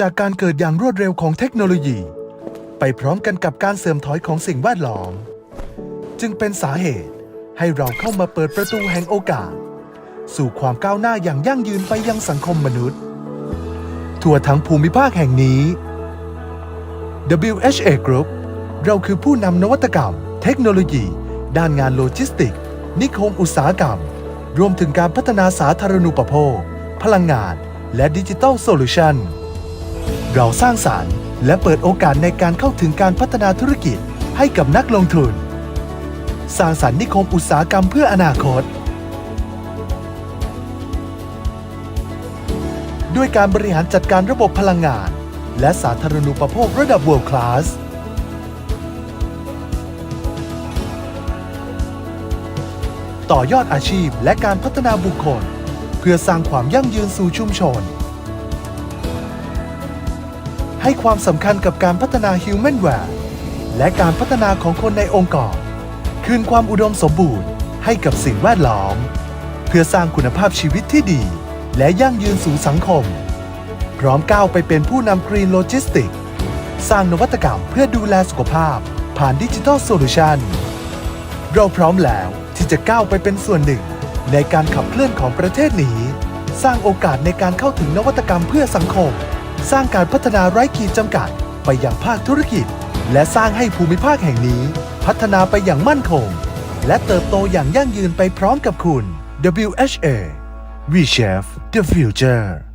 จากการเกิดอย่างรวดเร็วของเทคโนโลยี ไปพร้อมกันกับการเสื่อมถอยของสิ่งแวดล้อม จึงเป็นสาเหตุให้เราเข้ามาเปิดประตูแห่งโอกาส สู่ความก้าวหน้าอย่างยั่งยืนไปยังสังคมมนุษย์ ทั่วทั้งภูมิภาคแห่งนี้ WHA Group เราคือผู้นำนวัตกรรม เทคโนโลยี ด้านงานโลจิสติก นิคมอุตสาหกรรม รวมถึงการพัฒนาสาธารณูปโภค พลังงาน และดิจิทัลโซลูชัน เราสร้างสารรค์ และเปิดโอกาสในการเข้าถึงการพัฒนาธุรกิจให้กับนักลงทุน สร้างสรรค์นิคมอุตสาหกรรมเพื่ออนาคต ด้วยการบริหารจัดการระบบพลังงาน และสาธารณูปโภคระดับ World Class ต่อยอดอาชีพและการพัฒนาบุคคล เพื่อสร้างความยั่งยืนสู่ชุมชน ให้ความสำคัญกับการพัฒนา Human w a r e และการพัฒนาของคนในองค์กร คืนความอุดมสมบูรณ์ให้กับสิ่งแวดล้อม เพื่อสร้างคุณภาพชีวิตที่ดี และยั่งยืนสู่สังคม พร้อมก้าวไปเป็นผู้นำกรีนโลจิสติก สร้างนวัตกรรมเพื่อดูแลสุขภาพ ผ่านดิจิทัลโซลูชันเราพร้อมแล้วที่จะก้าวไปเป็นส่วนหนึ่ง ในการขับเคลื่อนของประเทศนี้ สร้างโอกาสในการเข้าถึงนวัตกรรมเพื่อสังคม สร้างการพัฒนาไร้ขีดจำกัด ไปยังภาคธุรกิจ และสร้างให้ภูมิภาคแห่งนี้ พัฒนาไปอย่างมั่นคง และเติบโตอย่างยั่งยืนไปพร้อมกับคุณ WHA We Chef the Future